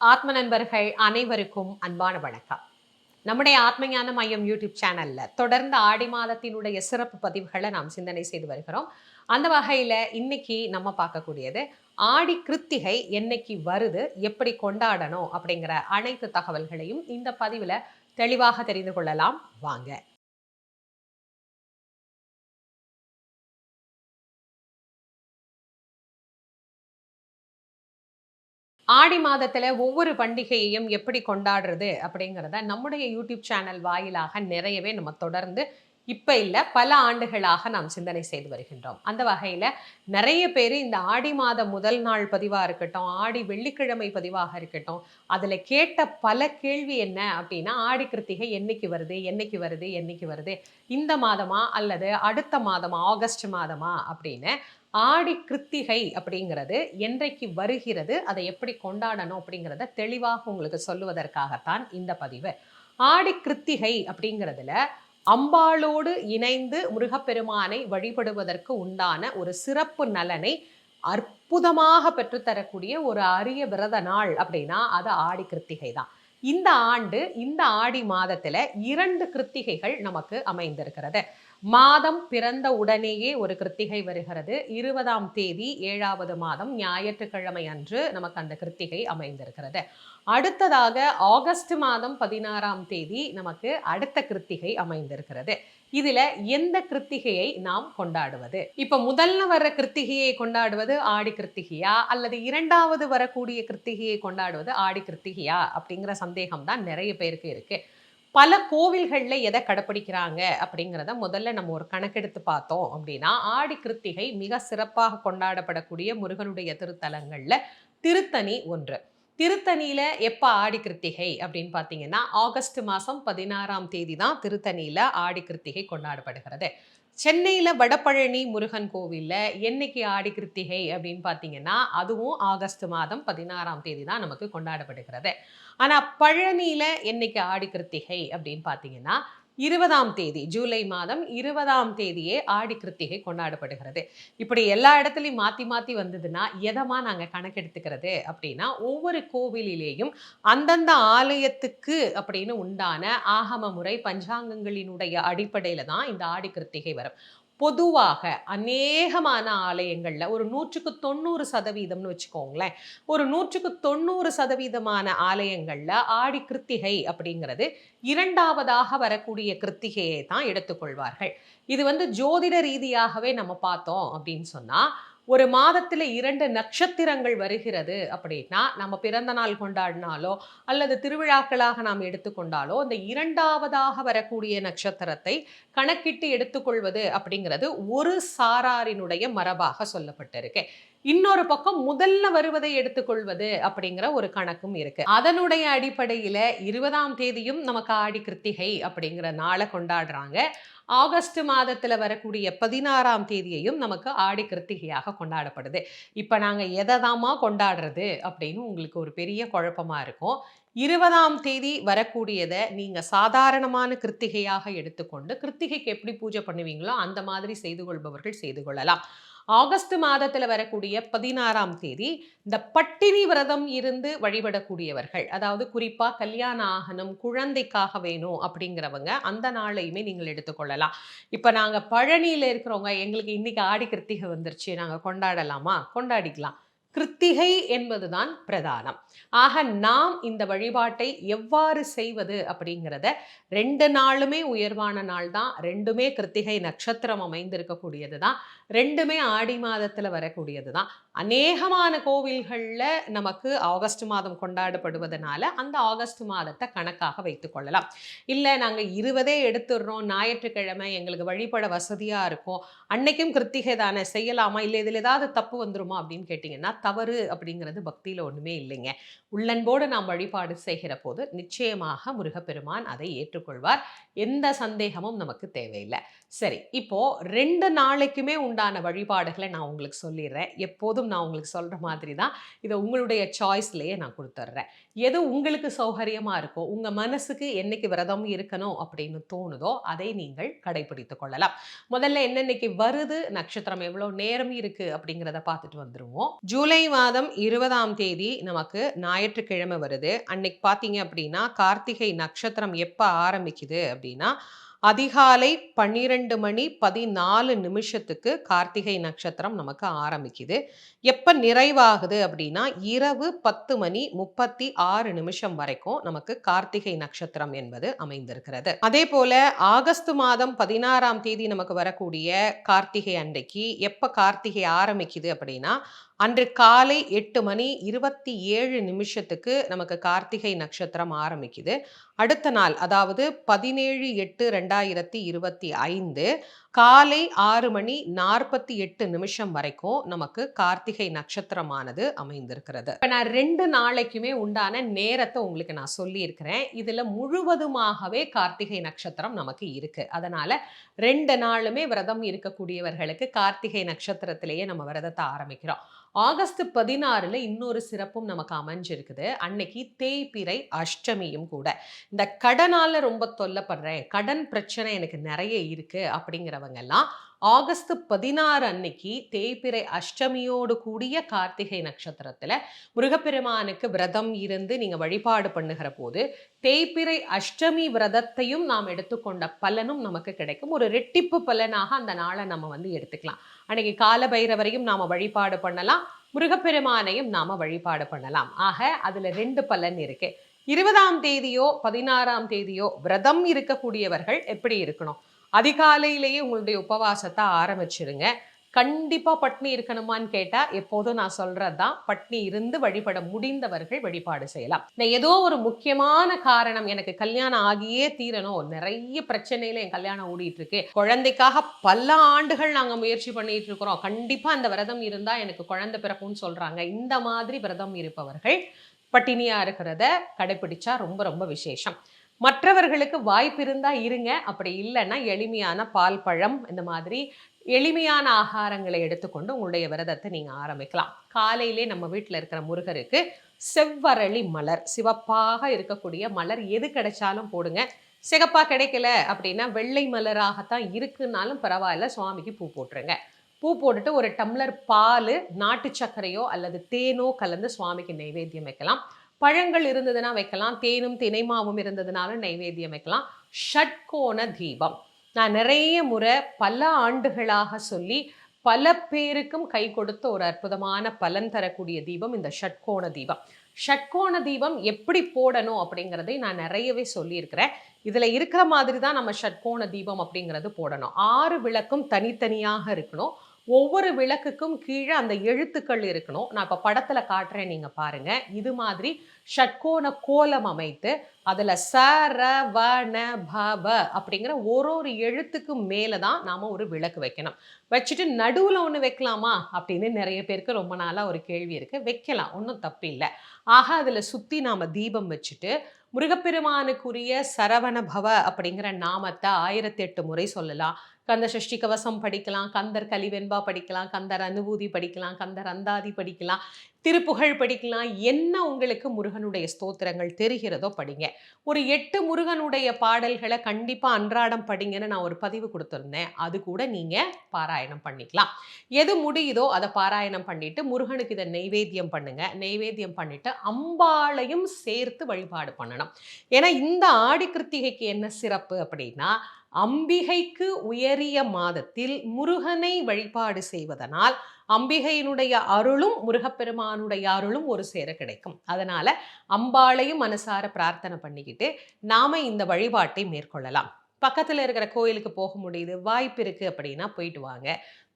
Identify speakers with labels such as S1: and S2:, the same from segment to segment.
S1: ஆத்ம நண்பர்கள் அனைவருக்கும் அன்பான வணக்கம். நம்முடைய ஆத்மஞான மையம் யூடியூப் சேனல்ல தொடர்ந்து ஆடி மாதத்தினுடைய சிறப்பு பதிவுகளை நாம் சிந்தனை செய்து வருகிறோம். அந்த வகையில இன்னைக்கு நம்ம பார்க்கக்கூடியது ஆடி கிருத்திகை என்னைக்கு வருது எப்படி கொண்டாடணும் அப்படிங்கிற அனைத்து தகவல்களையும் இந்த பதிவுல தெளிவாக தெரிந்து கொள்ளலாம். வாங்க. ஆடி மாதத்தில் ஒவ்வொரு பண்டிகையையும் எப்படி கொண்டாடுறது அப்படிங்கிறத நம்முடைய யூடியூப் சேனல் வாயிலாக நிறையவே நம்ம தொடர்ந்து இப்போ இல்லை பல ஆண்டுகளாக நாம் சிந்தனை செய்து வருகின்றோம். அந்த வகையில் நிறைய பேர் இந்த ஆடி மாத முதல் நாள் பதிவாக இருக்கட்டும் ஆடி வெள்ளிக்கிழமை பதிவாக இருக்கட்டும் அதில் கேட்ட பல கேள்வி என்ன அப்படின்னா ஆடி கிருத்திகை என்னைக்கு வருது என்னைக்கு வருது என்னைக்கு வருது இந்த மாதமா அல்லது அடுத்த மாதமா ஆகஸ்ட் மாதமா அப்படின்னு ஆடி கிருத்திகை அப்படிங்கிறது என்றைக்கு வருகிறது அதை எப்படி கொண்டாடணும் அப்படிங்கிறத தெளிவாக உங்களுக்கு சொல்லுவதற்காகத்தான் இந்த பதிவு. ஆடி கிருத்திகை அப்படிங்கிறதுல அம்பாளோடு இணைந்து முருகப்பெருமானை வழிபடுவதற்கு உண்டான ஒரு சிறப்பு நலனை அற்புதமாக பெற்றுத்தரக்கூடிய ஒரு அரிய விரத நாள் அப்படின்னா அது ஆடி கிருத்திகை தான். இந்த ஆண்டு இந்த ஆடி மாதத்துல இரண்டு கிருத்திகைகள் நமக்கு அமைந்திருக்கிறது. மாதம் பிறந்த உடனேயே ஒரு கிருத்திகை வருகிறது. இருபதாம் தேதி ஏழாவது மாதம் ஞாயிற்றுக்கிழமை அன்று நமக்கு அந்த கிருத்திகை அமைந்திருக்கிறது. அடுத்ததாக ஆகஸ்ட் மாதம் பதினாறாம் தேதி நமக்கு அடுத்த கிருத்திகை அமைந்திருக்கிறது. இதுல எந்த கிருத்திகையை நாம் கொண்டாடுவது? இப்ப முதல்ல வர்ற கிருத்திகையை கொண்டாடுவது ஆடி கிருத்திகையா? அல்லது இரண்டாவது வரக்கூடிய கிருத்திகையை கொண்டாடுவது ஆடி கிருத்திகையா? அப்படிங்கிற சந்தேகம் தான் நிறைய பேருக்கு இருக்கு. பல கோவில்களில் எதை கடைப்பிடிக்கிறாங்க அப்படிங்கிறத முதல்ல நம்ம ஒரு கணக்கெடுத்து பார்த்தோம் அப்படின்னா ஆடி கிருத்திகை மிக சிறப்பாக கொண்டாடப்படக்கூடிய முருகனுடைய திருத்தலங்களில் திருத்தணி ஒன்று. திருத்தணியில் எப்போ ஆடி கிருத்திகை அப்படின்னு பார்த்தீங்கன்னா ஆகஸ்ட் மாதம் பதினாறாம் தேதி தான் திருத்தணியில் ஆடி கிருத்திகை கொண்டாடப்படுகிறது. சென்னையில் வடபழனி முருகன் கோவிலில் என்னைக்கு ஆடி கிருத்திகை அப்படின்னு பார்த்தீங்கன்னா அதுவும் ஆகஸ்ட் மாதம் பதினாறாம் தேதி தான் நமக்கு கொண்டாடப்படுகிறது. ஆனால் பழனியில் என்னைக்கு ஆடி கிருத்திகை அப்படின்னு பார்த்தீங்கன்னா இருபதாம் தேதி ஜூலை மாதம் இருபதாம் தேதியே ஆடி கிருத்திகை கொண்டாடப்படுகிறது. இப்படி எல்லா இடத்துலையும் மாற்றி மாற்றி வந்ததுன்னா எதமாக நாங்கள் கணக்கெடுத்துக்கிறது அப்படின்னா ஒவ்வொரு கோவிலிலேயும் அந்தந்த ஆலயத்துக்கு அப்படின்னு உண்டான ஆகம முறை பஞ்சாங்கங்களினுடைய அடிப்படையில் தான் இந்த ஆடி கிருத்திகை வரும். பொதுவாக அநேகமான ஆலயங்களில் ஒரு நூற்றுக்கு தொண்ணூறு சதவீதம்னு வச்சுக்கோங்களேன். ஒரு நூற்றுக்கு தொண்ணூறு சதவீதமான ஆலயங்களில் ஆடி கிருத்திகை அப்படிங்கிறது இரண்டாவதாக வரக்கூடிய கிருத்திகையை தான் எடுத்துக்கொள்வார்கள். இது வந்து ஜோதிட ரீதியாகவே நம்ம பார்த்தோம் அப்படின்னு சொன்னால் ஒரு மாதத்துல இரண்டு நட்சத்திரங்கள் வருகிறது அப்படின்னா நம்ம பிறந்த நாள் கொண்டாடினாலோ அல்லது திருவிழாக்களாக நாம் எடுத்துக்கொண்டாலோ அந்த இரண்டாவதாக வரக்கூடிய நட்சத்திரத்தை கணக்கிட்டு எடுத்துக்கொள்வது அப்படிங்கிறது ஒரு சாராரினுடைய மரபாக சொல்லப்பட்டிருக்கு. இன்னொரு பக்கம் முதல்ல வருவதை எடுத்துக்கொள்வது அப்படிங்கிற ஒரு கணக்கும் இருக்கு. அதனுடைய அடிப்படையில இருபதாம் தேதியும் நமக்கு ஆடி கிருத்திகை அப்படிங்கிற நாளை கொண்டாடுறாங்க. ஆகஸ்ட் மாதத்துல வரக்கூடிய பதினாறாம் தேதியையும் நமக்கு ஆடி கிருத்திகையாக கொண்டாடப்படுது. இப்போ நாங்கள் எதை தாமா கொண்டாடுறது அப்படின்னு உங்களுக்கு ஒரு பெரிய குழப்பமா இருக்கும். இருபதாம் தேதி வரக்கூடியதை நீங்கள் சாதாரணமான கிருத்திகையாக எடுத்துக்கொண்டு கிருத்திகைக்கு எப்படி பூஜை பண்ணுவீங்களோ அந்த மாதிரி செய்து கொள்பவர்கள் செய்து கொள்ளலாம். ஆகஸ்ட் மாதத்தில் வரக்கூடிய பதினாறாம் தேதி இந்த பட்டினி விரதம் இருந்து வழிபடக்கூடியவர்கள் அதாவது குறிப்பாக கல்யாணம் ஆகணும் குழந்தைக்காக வேணும் அப்படிங்கிறவங்க அந்த நாளையுமே நீங்கள் எடுத்துக்கொள்ளலாம். இப்போ நாங்கள் பழனியில இருக்கிறவங்க எங்களுக்கு இன்னைக்கு ஆடி கிருத்திகை வந்துருச்சு நாங்கள் கொண்டாடலாமா? கொண்டாடிக்கலாம். கிருத்திகை என்பதுதான் பிரதானம். ஆக நாம் இந்த வழிபாட்டை எவ்வாறு செய்வது அப்படிங்கிறத ரெண்டு நாளுமே உயர்வான நாள் தான் ரெண்டுமே கிருத்திகை நட்சத்திரம் அமைந்திருக்கக்கூடியது தான் ரெண்டுமே ஆடி மாதத்தில் வரக்கூடியது தான் அநேகமான கோவில்களில் நமக்கு ஆகஸ்ட் மாதம் கொண்டாடப்படுவதனால அந்த ஆகஸ்ட் மாதத்தை கணக்காக வைத்து கொள்ளலாம். இல்லை நாங்கள் இருபதே எடுத்துடுறோம் ஞாயிற்றுக்கிழமை எங்களுக்கு வழிபட வசதியாக இருக்கும் அன்னைக்கும் கிருத்திகை தானே செய்யலாமா? இல்லை இதில் ஏதாவது தப்பு வந்துருமா? அப்படின்னு கேட்டிங்கன்னா தவறு அப்படிங்கிறது பக்தியில் ஒன்றுமே இல்லைங்க. உள்ளன்போடு நாம் வழிபாடு செய்கிற போது நிச்சயமாக முருகப்பெருமான் அதை ஏற்றுக்கொள்வார். எந்த சந்தேகமும் நமக்கு தேவையில்லை. சரி இப்போ ரெண்டு நாளைக்குமே உண்டு உண்டான வழிபாடுகளை நான் உங்களுக்கு சொல்லிடுறேன். எப்போதும் நான் உங்களுக்கு சொல்கிற மாதிரி தான் இதை உங்களுடைய சாய்ஸ்லேயே நான் கொடுத்துட்றேன். எது உங்களுக்கு சௌகரியமாக இருக்கோ உங்கள் மனசுக்கு என்னைக்கு விரதம் இருக்கணும் அப்படின்னு தோணுதோ அதை நீங்கள் கடைபிடித்து கொள்ளலாம். முதல்ல என்னென்னைக்கு வருது நட்சத்திரம் எவ்வளோ நேரம் இருக்குது அப்படிங்கிறத பார்த்துட்டு வந்துடுவோம் ஜூலை மாதம் இருபதாம் தேதி நமக்கு ஞாயிற்றுக்கிழமை வருது. அன்னைக்கு பார்த்தீங்க அப்படின்னா கார்த்திகை நட்சத்திரம் எப்போ ஆரம்பிக்குது அப்படின்னா அதிகாலை பன்னிரெண்டு மணி பதினாலு நிமிஷத்துக்கு கார்த்திகை நட்சத்திரம் நமக்கு ஆரம்பிக்குது. எப்போ நிறைவாகுது அப்படின்னா இரவு பத்து மணி முப்பத்தி ஆறு நிமிஷம் வரைக்கும் நமக்கு கார்த்திகை நட்சத்திரம் என்பது அமைந்திருக்கிறது. அதே போல ஆகஸ்ட் மாதம் பதினாறாம் தேதி நமக்கு வரக்கூடிய கார்த்திகை அன்றைக்கு எப்போ கார்த்திகை ஆரம்பிக்குது அப்படின்னா அன்று காலை எட்டு மணி இருபத்தி ஏழு நிமிஷத்துக்கு நமக்கு கார்த்திகை நட்சத்திரம் ஆரம்பிக்குது. அடுத்த நாள் அதாவது பதினேழு எட்டு ரெண்டாயிரத்தி இருபத்தி ஐந்து காலை ஆறு மணி நாற்பத்தி எட்டு நிமிஷம் வரைக்கும் நமக்கு கார்த்திகை நட்சத்திரமானது அமைந்திருக்கிறது. இப்போ நான் ரெண்டு நாளைக்குமே உண்டான நேரத்தை உங்களுக்கு நான் சொல்லியிருக்கிறேன். இதில் முழுவதுமாகவே கார்த்திகை நட்சத்திரம் நமக்கு இருக்கு. அதனால ரெண்டு நாளுமே விரதம் இருக்கக்கூடியவர்களுக்கு கார்த்திகை நட்சத்திரத்திலேயே நம்ம விரதத்தை ஆரம்பிக்கிறோம். ஆகஸ்ட் பதினாறுல இன்னொரு சிறப்பும் நமக்கு அமைஞ்சிருக்குது. அன்னைக்கு தேய்பிறை அஷ்டமியும் கூட. இந்த கடனால ரொம்ப தொல்லப்படுறேன். கடன் பிரச்சனை எனக்கு நிறைய இருக்கு அப்படிங்கிறவங்க எல்லாம் ஆகஸ்ட் பதினாறு அன்னைக்கு தேய்பிறை அஷ்டமியோடு கூடிய கார்த்திகை நட்சத்திரத்துல முருகப்பெருமானுக்கு விரதம் இருந்து நீங்க வழிபாடு பண்ணுகிற போது தேய்பிறை அஷ்டமி விரதத்தையும் நாம் எடுத்துக்கொண்ட பலனும் நமக்கு கிடைக்கும். ஒரு ரெட்டிப்பு பலனாக அந்த நாளை நம்ம வந்து எடுத்துக்கலாம். அன்னைக்கு கால பைரவரையும் நாம வழிபாடு பண்ணலாம். முருகப்பெருமானையும் நாம வழிபாடு பண்ணலாம். ஆக அதுல ரெண்டு பலன் இருக்கு. இருபதாம் தேதியோ பதினாறாம் தேதியோ விரதம் இருக்கக்கூடியவர்கள் எப்படி இருக்கணும்? அதிகாலையிலேயே உங்களுடைய உபவாசத்தை ஆரம்பிச்சிருங்க. கண்டிப்பா பட்னி இருக்கணுமான்னு கேட்டால் எப்போதும் நான் சொல்றதுதான் பட்னி இருந்து வழிபட முடிந்தவர்கள் வழிபாடு செய்யலாம். நான் ஏதோ ஒரு முக்கியமான காரணம் எனக்கு கல்யாணம் ஆகியே தீரணும். நிறைய பிரச்சனையில என் கல்யாணம் ஓடிட்டு இருக்கு குழந்தைக்காக பல ஆண்டுகள் நாங்கள் முயற்சி பண்ணிட்டு இருக்கிறோம். கண்டிப்பாக அந்த விரதம் இருந்தால் எனக்கு குழந்தை பிறக்கும்னு சொல்றாங்க. இந்த மாதிரி விரதம் இருப்பவர்கள் பட்டினியா இருக்கிறத கடைபிடிச்சா ரொம்ப ரொம்ப விசேஷம். மற்றவர்களுக்கு வாய்ப்பு இருந்தா இருங்க. அப்படி இல்லைன்னா எளிமையான பால் பழம் இந்த மாதிரி எளிமையான ஆகாரங்களை எடுத்துக்கொண்டு உங்களுடைய விரதத்தை நீங்க ஆரம்பிக்கலாம். காலையிலே நம்ம வீட்டில் இருக்கிற முருகருக்கு செவ்வரளி மலர் சிவப்பாக இருக்கக்கூடிய மலர் எது கிடைச்சாலும் போடுங்க. சிகப்பாக கிடைக்கல அப்படின்னா வெள்ளை மலராகத்தான் இருக்குன்னாலும் பரவாயில்ல சுவாமிக்கு பூ போட்டுருங்க. பூ போட்டுட்டு ஒரு டம்ளர் பால் நாட்டு சர்க்கரையோ அல்லது தேனோ கலந்து சுவாமிக்கு நைவேத்தியம் வைக்கலாம். பழங்கள் இருந்ததுன்னா வைக்கலாம் தேனும் தினைமாவும் இருந்ததுனாலும் நைவேத்தியம் வைக்கலாம். ஷட்கோண தீபம். நான் நிறைய முறை பல ஆண்டுகளாக சொல்லி பல பேருக்கும் கை கொடுத்த ஒரு அற்புதமான பலன் தரக்கூடிய தீபம் இந்த ஷட்கோண தீபம். ஷட்கோண தீபம் எப்படி போடணும் அப்படிங்கிறதை நான் நிறையவே சொல்லியிருக்கிறேன். இதில் இருக்கிற மாதிரி தான் நம்ம ஷட்கோண தீபம் அப்படிங்கிறது போடணும். ஆறு விளக்கும் தனித்தனியாக இருக்கணும். ஒவ்வொரு விளக்குக்கும் கீழே அந்த எழுத்துக்கள் இருக்கணும். நான் இப்போ படத்தில் காட்டுறேன் நீங்கள் பாருங்க. இது மாதிரி ஷட்கோண கோலம் அமைத்து அதில் ச ர வ ந ப ப அப்படிங்கிற ஒரு ஒரு எழுத்துக்கும் மேலே தான் நாம் ஒரு விளக்கு வைக்கணும். வச்சுட்டு நடுவில் ஒன்று வைக்கலாமா அப்படின்னு நிறைய பேருக்கு ரொம்ப நாளாக ஒரு கேள்வி இருக்குது வைக்கலாம் ஒன்றும் தப்பு இல்லை. ஆக அதில் சுற்றி நாம் தீபம் வச்சுட்டு முருகப்பெருமானுக்குரிய சரவண பவ அப்படிங்கிற நாமத்தை ஆயிரத்தி எட்டு முறை சொல்லலாம். கந்த சஷ்டி கவசம் படிக்கலாம் கந்தர் கலிவெண்பா படிக்கலாம் கந்தர் அனுபூதி படிக்கலாம் கந்தர் அந்தாதி படிக்கலாம் திருப்புகழ் படிக்கலாம். என்ன உங்களுக்கு முருகனுடைய ஸ்தோத்திரங்கள் தெரிகிறதோ படிங்க. ஒரு எட்டு முருகனுடைய பாடல்களை கண்டிப்பாக அன்றாடம் படிங்கன்னு நான் ஒரு பதிவு கொடுத்துருந்தேன். அது கூட நீங்கள் பாராயணம் பண்ணிக்கலாம். எது முடியுதோ அதை பாராயணம் பண்ணிட்டு முருகனுக்கு இதை நெய்வேத்தியம் பண்ணுங்க. நெய்வேத்தியம் பண்ணிட்டு அம்பாளையும் சேர்த்து வழிபாடு பண்ணணும். ஏன்னா இந்த ஆடி கிருத்திகைக்கு என்ன சிறப்பு அப்படின்னா அம்பிகைக்கு உயரிய மாதத்தில் முருகனை வழிபாடு செய்வதனால் அம்பிகையினுடைய அருளும் முருகப்பெருமானுடைய அருளும் ஒரு சேர கிடைக்கும். அதனால அம்பாளையும் மனசார பிரார்த்தனை பண்ணிக்கிட்டு நாம இந்த வழிபாட்டை மேற்கொள்ளலாம். பக்கத்தில் இருக்கிற கோயிலுக்கு போக முடியுது வாய்ப்பு இருக்குது அப்படின்னா போயிட்டு வாங்க.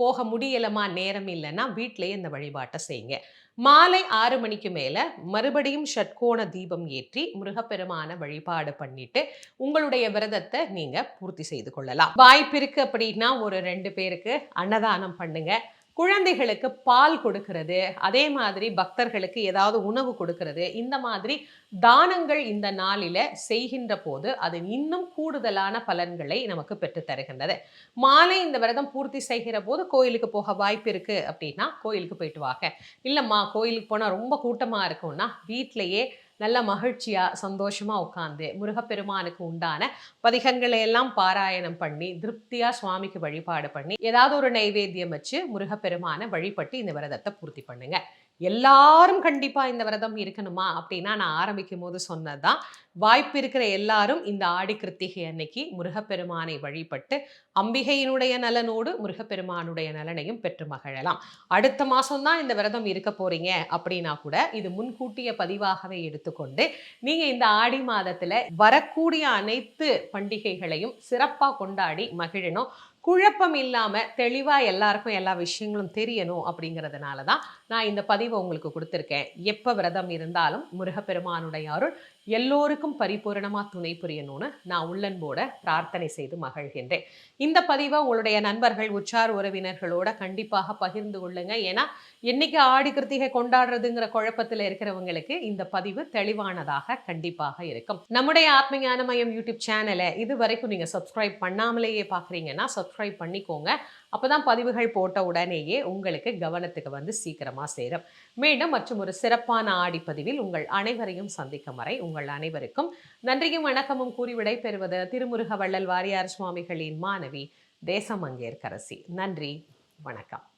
S1: போக முடியலமா? நேரம் இல்லைன்னா வீட்டிலேயே இந்த வழிபாட்டை செய்யுங்க. மாலை ஆறு மணிக்கு மேலே மறுபடியும் ஷட்கோண தீபம் ஏற்றி முருகப்பெருமான வழிபாடு பண்ணிட்டு உங்களுடைய விரதத்தை நீங்கள் பூர்த்தி செய்து கொள்ளலாம். வாய்ப்பு இருக்கு அப்படின்னா ஒரு ரெண்டு பேருக்கு அன்னதானம் பண்ணுங்கள் குழந்தைகளுக்கு பால் கொடுக்கிறது அதே மாதிரி பக்தர்களுக்கு ஏதாவது உணவு கொடுக்கிறது இந்த மாதிரி தானங்கள் இந்த நாளில செய்கின்ற போது அது இன்னும் கூடுதலான பலன்களை நமக்கு பெற்று தருகின்றது. மாலை இந்த விரதம் பூர்த்தி செய்கிற போது கோயிலுக்கு போக வாய்ப்பு இருக்கு அப்படின்னா கோயிலுக்கு போயிட்டு வாங்க. இல்லைம்மா கோயிலுக்கு போனால் ரொம்ப கூட்டமாக இருக்கும்னா வீட்டிலேயே நல்ல மகிழ்ச்சியா சந்தோஷமா உட்காந்து முருகப்பெருமானுக்கு உண்டான பதிகங்களை எல்லாம் பாராயணம் பண்ணி திருப்தியா சுவாமிக்கு வழிபாடு பண்ணி ஏதாவது ஒரு நைவேத்தியம் வச்சு முருகப்பெருமானை வழிபட்டு இந்த விரதத்தை பூர்த்தி பண்ணுங்க. எல்லாரும் கண்டிப்பாக இந்த விரதம் இருக்கணுமா? அப்படின்னா நான் ஆரம்பிக்கும் போது சொன்னதுதான். வாய்ப்பு இருக்கிற எல்லாரும் இந்த ஆடி கிருத்திகை அன்னைக்கு முருகப்பெருமானை வழிபட்டு அம்பிகையினுடைய நலனோடு முருகப்பெருமானுடைய நலனையும் பெற்று மகிழலாம். அடுத்த மாதம்தான் இந்த விரதம் இருக்க போறீங்க அப்படின்னா கூட இது முன்கூட்டிய பதிவாகவே எடுத்துக்கொண்டு நீங்கள் இந்த ஆடி மாதத்தில் வரக்கூடிய அனைத்து பண்டிகைகளையும் சிறப்பாக கொண்டாடி மகிழணும். குழப்பம் இல்லாம தெளிவா எல்லாருக்கும் எல்லா விஷயங்களும் தெரியணும் அப்படிங்கிறதுனால தான் நான் இந்த பதிவை உங்களுக்கு கொடுத்துருக்கேன். எப்ப விரதம் இருந்தாலும் முருகப்பெருமானுடைய அருள் எல்லோருக்கும் பரிபூரணமாக துணை புரியணும்னு நான் உள்ளன்போட பிரார்த்தனை செய்து மகிழ்கின்றேன். இந்த பதிவை உங்களுடைய நண்பர்கள் உற்றார் உறவினர்களோட கண்டிப்பாக பகிர்ந்து கொள்ளுங்க. ஏன்னா என்னைக்கு ஆடி கிருத்திகை கொண்டாடுறதுங்கிற குழப்பத்தில் இருக்கிறவங்களுக்கு இந்த பதிவு தெளிவானதாக கண்டிப்பாக இருக்கும். நம்முடைய ஆத்ம ஞானமயம் யூடியூப் சேனலை இது வரைக்கும் நீங்க சப்ஸ்கிரைப் பண்ணாமலேயே பார்க்குறீங்கன்னா சப்ஸ்கிரைப் பண்ணிக்கோங்க. அப்பதான் பதிவுகள் போட்ட உடனேயே உங்களுக்கு கவனத்துக்கு வந்து சீக்கிரமா சேரும். மீண்டும் மற்றும் ஒரு சிறப்பான ஆடிப்பதிவில் உங்கள் அனைவரையும் சந்திக்கும் வரை உங்கள் அனைவருக்கும் நன்றியும் வணக்கமும் கூறி விடைபெறுவது திருமுருக வள்ளல் வாரியார் சுவாமிகளின் மாணவி தேசமங்கேற்கரசி. நன்றி. வணக்கம்.